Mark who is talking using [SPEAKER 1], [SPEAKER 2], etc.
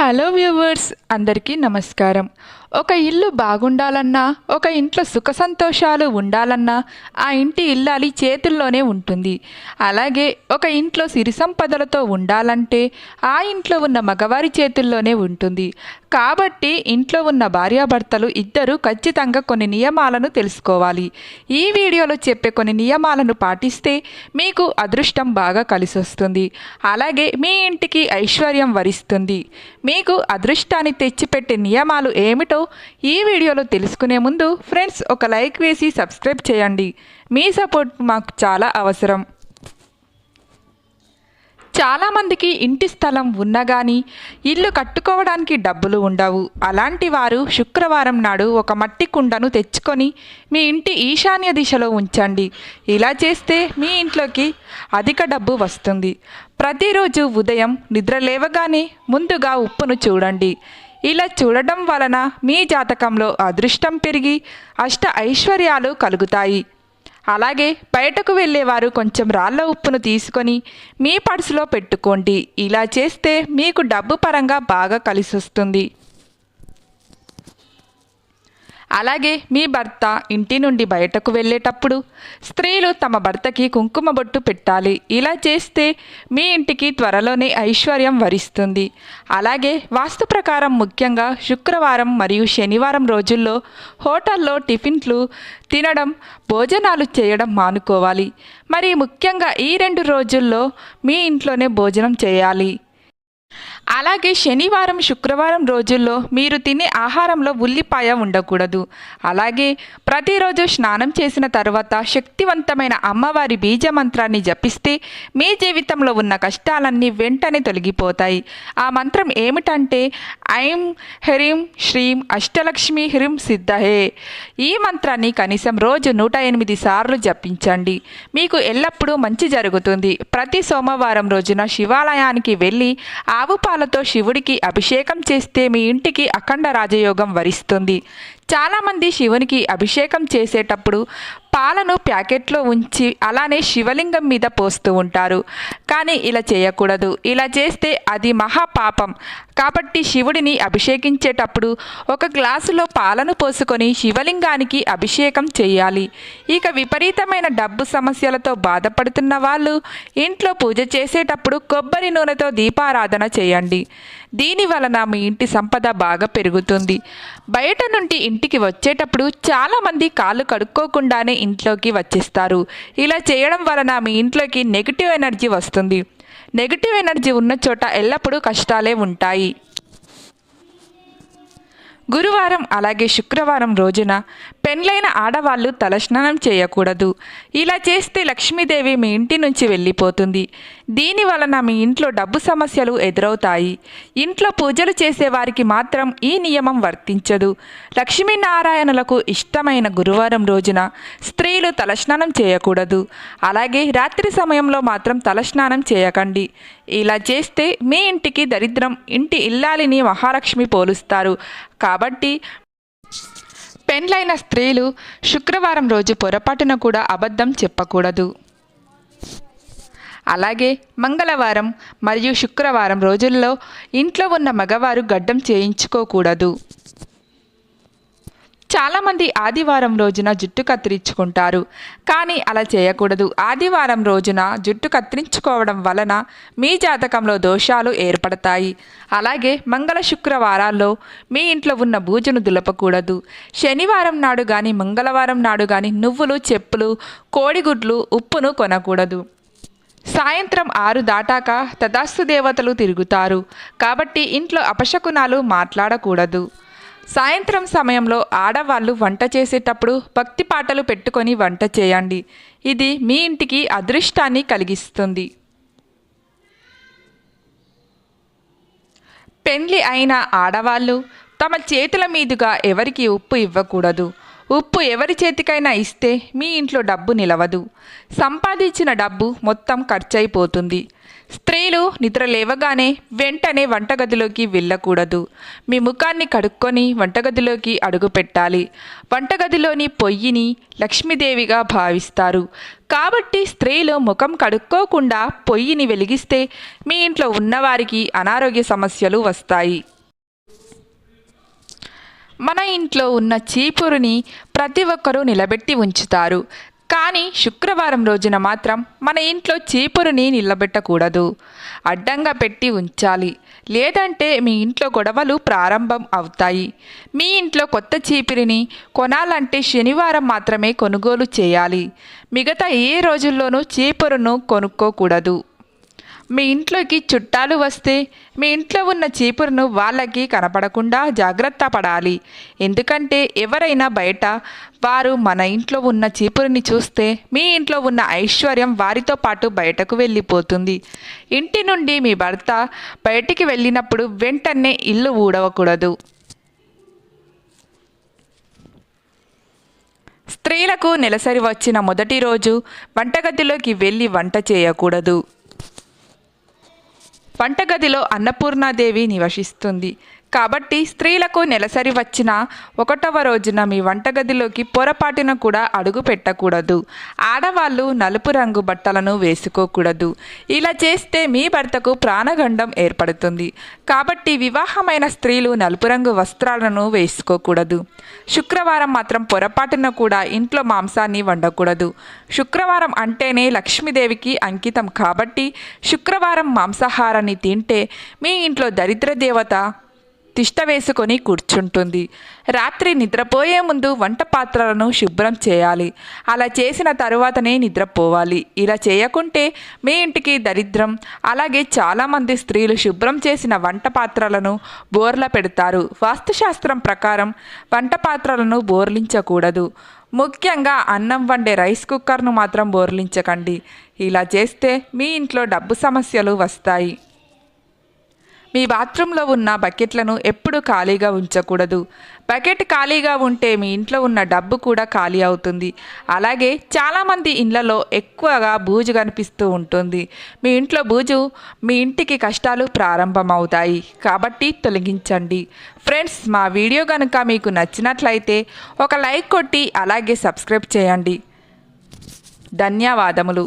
[SPEAKER 1] Hello viewers అందరికీ నమస్కారం. ఒక ఇల్లు బాగుండాలన్నా ఒక ఇంట్లో సుఖ సంతోషాలు ఉండాలన్నా ఆ ఇంటి ఇల్లాలి చేతుల్లోనే ఉంటుంది. అలాగే ఒక ఇంట్లో సిరి సంపదలతో ఉండాలంటే ఆ ఇంట్లో ఉన్న మగవారి చేతుల్లోనే ఉంటుంది. కాబట్టి ఇంట్లో ఉన్న భార్యాభర్తలు ఇద్దరు ఖచ్చితంగా కొన్ని నియమాలను తెలుసుకోవాలి. ఈ వీడియోలో చెప్పే కొన్ని నియమాలను పాటిస్తే మీకు అదృష్టం బాగా కలిసి వస్తుంది అలాగే మీ ఇంటికి ఐశ్వర్యం వరిస్తుంది. మీకు అదృష్టాన్ని తెచ్చిపెట్టే నియమాలు ఏమిటో ఈ వీడియోలో తెలుసుకునే ముందు ఫ్రెండ్స్ ఒక లైక్ వేసి సబ్స్క్రైబ్ చేయండి. మీ సపోర్ట్ మాకు చాలా అవసరం. చాలామందికి ఇంటి స్థలం ఉన్నా కానీ ఇల్లు కట్టుకోవడానికి డబ్బులు ఉండవు. అలాంటి వారు శుక్రవారం నాడు ఒక మట్టి కుండను తెచ్చుకొని మీ ఇంటి ఈశాన్య దిశలో ఉంచండి. ఇలా చేస్తే మీ ఇంట్లోకి అధిక డబ్బు వస్తుంది. ప్రతిరోజు ఉదయం నిద్ర లేవగానే ముందుగా ఉప్పును చూడండి. ఇలా చూడడం వలన మీ జాతకంలో అదృష్టం పెరిగి అష్ట ఐశ్వర్యాలు కలుగుతాయి. అలాగే బయటకు వెళ్ళేవారు కొంచెం రాళ్ళ ఉప్పును తీసుకొని మీ పర్సులో పెట్టుకోండి. ఇలా చేస్తే మీకు డబ్బు పరంగా బాగా కలిసొస్తుంది. అలాగే మీ భర్త ఇంటి నుండి బయటకు వెళ్ళేటప్పుడు స్త్రీలు తమ భర్తకి కుంకుమ బొట్టు పెట్టాలి. ఇలా చేస్తే మీ ఇంటికి త్వరలోనే ఐశ్వర్యం వరిస్తుంది. అలాగే వాస్తు ప్రకారం ముఖ్యంగా శుక్రవారం మరియు శనివారం రోజుల్లో హోటల్లో టిఫిన్లు తినడం భోజనాలు చేయడం మానుకోవాలి. మరి ముఖ్యంగా ఈ రెండు రోజుల్లో మీ ఇంట్లోనే భోజనం చేయాలి. అలాగే శనివారం శుక్రవారం రోజుల్లో మీరు తినే ఆహారంలో ఉల్లిపాయ ఉండకూడదు. అలాగే ప్రతిరోజు స్నానం చేసిన తర్వాత శక్తివంతమైన అమ్మవారి బీజ మంత్రాన్ని జపిస్తే మీ జీవితంలో ఉన్న కష్టాలన్నీ వెంటనే తొలగిపోతాయి. ఆ మంత్రం ఏమిటంటే ఐం హ్రీం శ్రీం అష్టలక్ష్మి హ్రీం సిద్ధహే. ఈ మంత్రాన్ని కనీసం రోజు నూట ఎనిమిది సార్లు జపించండి. మీకు ఎల్లప్పుడూ మంచి జరుగుతుంది. ప్రతి సోమవారం రోజున శివాలయానికి వెళ్ళి ఆవు పాలతో శివుడికి అభిషేకం చేస్తే మీ ఇంటికి అఖండ రాజయోగం వరిస్తుంది. చాలామంది శివునికి అభిషేకం చేసేటప్పుడు పాలను ప్యాకెట్లో ఉంచి అలానే శివలింగం మీద పోస్తూ ఉంటారు. కానీ ఇలా చేయకూడదు. ఇలా చేస్తే అది మహాపాపం. కాబట్టి శివుడిని అభిషేకించేటప్పుడు ఒక గ్లాసులో పాలను పోసుకొని శివలింగానికి అభిషేకం చేయాలి. ఇక విపరీతమైన డబ్బు సమస్యలతో బాధపడుతున్న వాళ్ళు ఇంట్లో పూజ చేసేటప్పుడు కొబ్బరి నూనెతో దీపారాధన చేయండి. దీని వలన మీ ఇంటి సంపద బాగా పెరుగుతుంది. బయట నుండి ఇంటికి వచ్చేటప్పుడు చాలామంది కాళ్ళు కడుక్కోకుండానే ఇంట్లోకి వచ్చేస్తారు. ఇలా చేయడం వలన మీ ఇంట్లోకి నెగిటివ్ ఎనర్జీ వస్తుంది. నెగిటివ్ ఎనర్జీ ఉన్న చోట ఎల్లప్పుడూ కష్టాలే ఉంటాయి. గురువారం అలాగే శుక్రవారం రోజున పెండ్లైన ఆడవాళ్ళు తలస్నానం చేయకూడదు. ఇలా చేస్తే లక్ష్మీదేవి మీ ఇంటి నుంచి వెళ్ళిపోతుంది. దీని వలన మీ ఇంట్లో డబ్బు సమస్యలు ఎదురవుతాయి. ఇంట్లో పూజలు చేసేవారికి మాత్రం ఈ నియమం వర్తించదు. లక్ష్మీనారాయణులకు ఇష్టమైన గురువారం రోజున స్త్రీలు తలస్నానం చేయకూడదు. అలాగే రాత్రి సమయంలో మాత్రం తలస్నానం చేయకండి. ఇలా చేస్తే మీ ఇంటికి దరిద్రం ఇంటి ఇల్లాలిని మహాలక్ష్మి పోలుస్తారు. కాబట్టి పెండ్లైన స్త్రీలు శుక్రవారం రోజు పొరపాటున కూడా అబద్ధం చెప్పకూడదు. అలాగే మంగళవారం మరియు శుక్రవారం రోజుల్లో ఇంట్లో ఉన్న మగవారు గడ్డం చేయించుకోకూడదు. చాలామంది ఆదివారం రోజున జుట్టు కత్తిరించుకుంటారు. కానీ అలా చేయకూడదు. ఆదివారం రోజున జుట్టు కత్తిరించుకోవడం వలన మీ జాతకంలో దోషాలు ఏర్పడతాయి. అలాగే మంగళ శుక్రవారాల్లో మీ ఇంట్లో ఉన్న బూజును దులపకూడదు. శనివారం నాడు కానీ మంగళవారం నాడు కానీ నువ్వులు చెప్పులు కోడిగుడ్లు ఉప్పును కొనకూడదు. సాయంత్రం ఆరు దాటాక తదాస్తు దేవతలు తిరుగుతారు. కాబట్టి ఇంట్లో అపశకునాలు మాట్లాడకూడదు. సాయంత్రం సమయంలో ఆడవాళ్ళు వంట చేసేటప్పుడు భక్తి పాటలు పెట్టుకొని వంట చేయండి. ఇది మీ ఇంటికి అదృష్టాన్ని కలిగిస్తుంది. పెండ్లి అయిన ఆడవాళ్ళు తమ చేతుల మీదుగా ఎవరికి ఉప్పు ఇవ్వకూడదు. ఉప్పు ఎవరి చేతికైనా ఇస్తే మీ ఇంట్లో డబ్బు నిలవదు. సంపాదించిన డబ్బు మొత్తం ఖర్చయిపోతుంది స్త్రీలు నిద్ర లేవగానే వెంటనే వంటగదిలోకి వెళ్ళకూడదు. మీ ముఖాన్ని కడుక్కొని వంటగదిలోకి అడుగు పెట్టాలి. వంటగదిలోని పొయ్యిని లక్ష్మీదేవిగా భావిస్తారు. కాబట్టి స్త్రీలు ముఖం కడుక్కోకుండా పొయ్యిని వెలిగిస్తే మీ ఇంట్లో ఉన్నవారికి అనారోగ్య సమస్యలు వస్తాయి. మన ఇంట్లో ఉన్న చీపురుని ప్రతి ఒక్కరూ నిలబెట్టి ఉంచుతారు. కానీ శుక్రవారం రోజున మాత్రం మన ఇంట్లో చీపురుని నిలబెట్టకూడదు. అడ్డంగా పెట్టి ఉంచాలి. లేదంటే మీ ఇంట్లో గొడవలు ప్రారంభం అవుతాయి. మీ ఇంట్లో కొత్త చీపురిని కొనాలంటే శనివారం మాత్రమే కొనుగోలు చేయాలి. మిగతా ఏ రోజుల్లోనూ చీపురును కొనుక్కోకూడదు. మీ ఇంట్లోకి చుట్టాలు వస్తే మీ ఇంట్లో ఉన్న చీపురును వాళ్ళకి కనపడకుండా జాగ్రత్త పడాలి. ఎందుకంటే ఎవరైనా బయట వారు మన ఇంట్లో ఉన్న చీపురుని చూస్తే మీ ఇంట్లో ఉన్న ఐశ్వర్యం వారితో పాటు బయటకు వెళ్ళిపోతుంది. ఇంటి నుండి మీ భర్త బయటికి వెళ్ళినప్పుడు వెంటనే ఇల్లు ఊడవకూడదు. స్త్రీలకు నెలసరి వచ్చిన మొదటి రోజు వంటగదిలోకి వెళ్ళి వంట చేయకూడదు. వంటగదిలో అన్నపూర్ణాదేవి నివసిస్తుంది. కాబట్టి స్త్రీలకు నెలసరి వచ్చిన ఒకటవ రోజున మీ వంటగదిలోకి పొరపాటున కూడా అడుగు పెట్టకూడదు. ఆడవాళ్ళు నలుపు రంగు బట్టలను వేసుకోకూడదు. ఇలా చేస్తే మీ భర్తకు ప్రాణగండం ఏర్పడుతుంది. కాబట్టి వివాహమైన స్త్రీలు నలుపు రంగు వస్త్రాలను వేసుకోకూడదు. శుక్రవారం మాత్రం పొరపాటున కూడా ఇంట్లో మాంసాన్ని వండకూడదు. శుక్రవారం అంటేనే లక్ష్మీదేవికి అంకితం కాబట్టి శుక్రవారం మాంసాహారాన్ని తింటే మీ ఇంట్లో దరిద్ర దేవత తిష్ట వేసుకొని కూర్చుంటుంది. రాత్రి నిద్రపోయే ముందు వంట పాత్రలను శుభ్రం చేయాలి. అలా చేసిన తరువాతనే నిద్రపోవాలి. ఇలా చేయకుంటే మీ ఇంటికి దరిద్రం. అలాగే చాలామంది స్త్రీలు శుభ్రం చేసిన వంట పాత్రలను బోర్ల పెడతారు. వాస్తుశాస్త్రం ప్రకారం వంట పాత్రలను బోర్లించకూడదు. ముఖ్యంగా అన్నం వండే రైస్ కుక్కర్ను మాత్రం బోర్లించకండి. ఇలా చేస్తే మీ ఇంట్లో డబ్బు సమస్యలు వస్తాయి. మీ బాత్రూంలో ఉన్న బకెట్లను ఎప్పుడూ ఖాళీగా ఉంచకూడదు. బకెట్ ఖాళీగా ఉంటే మీ ఇంట్లో ఉన్న డబ్బు కూడా ఖాళీ అవుతుంది. అలాగే చాలామంది ఇళ్ళలో ఎక్కువగా బూజు కనిపిస్తూ ఉంటుంది. మీ ఇంట్లో బూజు మీ ఇంటికి కష్టాలు ప్రారంభమవుతాయి. కాబట్టి తొలగించండి. ఫ్రెండ్స్ మా వీడియో కనుక మీకు నచ్చినట్లయితే ఒక లైక్ కొట్టి అలాగే సబ్స్క్రైబ్ చేయండి. ధన్యవాదములు.